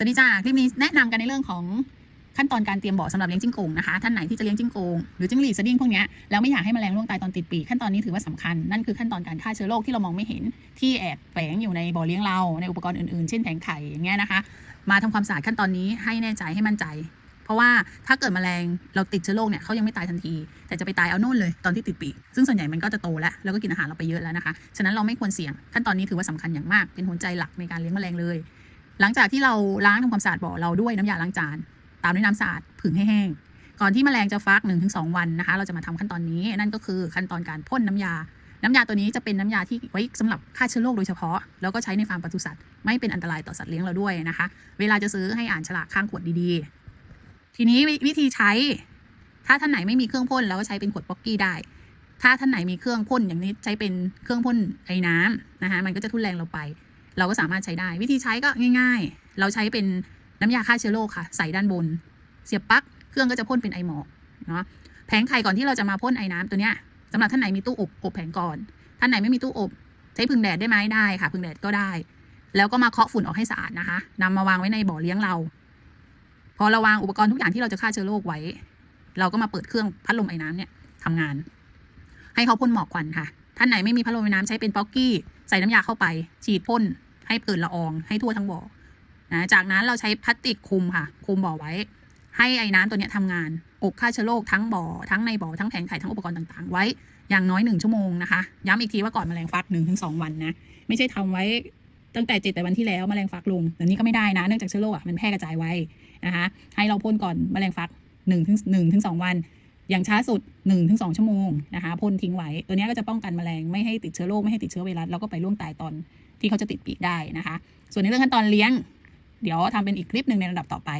สวัสดีจ้าคลิปนี้แนะนำกันในเรื่องของขั้นตอนการเตรียมบ่อสำหรับเลี้ยงจิ้งโกงนะคะ ท่านไหนที่จะเลี้ยงจิ้งโกงหรือจิ้งหรีดสดิ้งพวกนี้แล้วไม่อยากให้แมลงร่วงตายตอนติดปีกขั้นตอนนี้ถือว่าสำคัญ นั่นคือขั้นตอนการฆ่าเชื้อโรคที่เรามองไม่เห็นที่แอบแฝงอยู่ในบ่อเลี้ยงเราในอุปกรณ์อื่นๆ เช่นแผงไข่อย่างเงี้ยนะคะ มาทำความสะอาดขั้นตอนนี้ให้แน่ใจให้มั่นใจ เพราะว่าถ้าเกิดแมลงเราติดเชื้อโรคเนี่ยเขายังไม่ตายทันที แต่จะไปตายเอาโน่นเลยตอนที่ติดปีกซึ่งส่วนใหญ่มันก็จะโตแล้วแล้วก็กินอาหารเราไปเยอะแล้วนะคะฉะนั้นเราไม่ควรเสี่ยงขั้นตอนนี้ถือว่าสำคัญอย่างมากเป็นหัวใจหลักในการเลี้ยงแมลงเลย หลังจากที่เราล้างทำความสะอาดบ่อเราด้วยน้ำยาล้างจาน ตามด้วยน้ำสะอาดผึ่งให้แห้ง ก่อนที่แมลงจะฟัก1นถึงสวันนะคะ เราจะมาทำขั้นตอนนี้ นั่นก็คือขั้นตอนการพ่นน้ำยา น้ำยาตัวนี้จะเป็นน้ำยาที่ไว้สำหรับฆ่าเชื้อโรคโดยเฉพาะ แล้วก็ใช้ในฟาร์มปศุสัตว์ ไม่เป็นอันตรายต่อสัตว์เลี้ยงเราด้วยนะคะ เวลาจะซื้อให้อ่านฉลากข้างขวดดีๆ ทีนี้วิวิธีใช้ ถ้าท่านไหนไม่มีเครื่องพ่นเราก็ใช้เป็นขวดป๊อกกี้ได้ ถ้าท่านไหนมีเครื่องพ่นอย่างนี้ใช้เป็นเครื่องพ่นไอ้น้ำนะคะ มันก็จะทุนแรงเราไป เราก็สามารถใช้ได้ วิธีใช้ก็ง่าย ๆ เราใช้เป็นน้ำยาฆ่าเชื้อโรคค่ะ ใส่ด้านบน เสียบปลั๊กเครื่องก็จะพ่นเป็นไอหมอกเนาะแผงไข่ก่อนที่เราจะมาพ่นไอ้น้ำตัวเนี้ยสำหรับท่านไหนมีตู้อบอบแผงก่อน ท่านไหนไม่มีตู้อบใช้พึ่งแดดได้ไหมได้ค่ะพึ่งแดดก็ได้ แล้วก็มาเคาะฝุ่นออกให้สะอาดนะคะนำมาวางไว้ในบ่อเลี้ยงเรา พอเราวางอุปกรณ์ทุกอย่างที่เราจะฆ่าเชื้อโรคไว้ เราก็มาเปิดเครื่องพัดลมไอ้น้ำเนี่ยทำงาน ให้เขาพ่นหมอกควันค่ะ ท่านไหนไม่มีพัดลมไอ้น้ำใช้เป็นป๊อกกี้ใส่น้ำยาเข้าไป ฉีดพ่น ให้เปิดละออง ให้ทั่วทั้งบ่อนะจากนั้นเราใช้พลาสติกคุมค่ะ คุมบ่อไว้ ให้ไอ้น้ำตัวเนี้ยทำงานอบฆ่าเชื้อโรคทั้งบ่อทั้งในบ่อทั้งแผงไข่ทั้งอุปกรณ์ต่างๆ ไว้อย่างน้อยหนึ่งชั่วโมงนะคะ ย้ำอีกทีว่าก่อนแมลงฟักหนึ่งถึงสองวันนะไม่ใช่ทำไว้ตั้งแต่เจ็ดแต่วันที่แล้วแมลงฟักลงแต่นี้ก็ไม่ได้นะเนื่องจากเชื้อโรคอะมันแพร่กระจายไว้นะคะให้เราพ่นก่อนแมลงฟักหนึ่งถึงหนึ่งถึงสองวัน อย่างช้าสุด1นถึงสชั่วโมงนะคะพ่นทิ้งไว้ ตัวเนี้ยก็จะป้องกันแมลงไม่ให้ติดเชื้อโรคไม่ให้ติดเชื้อไวรัสแล้วก็ไปล่วงตายตอนที่เขาจะติดปีกได้นะคะ ส่วนในเรื่องขั้นตอนเลี้ยง เดี๋ยวทำเป็นอีกคลิปหนึ่งในระดับต่อไป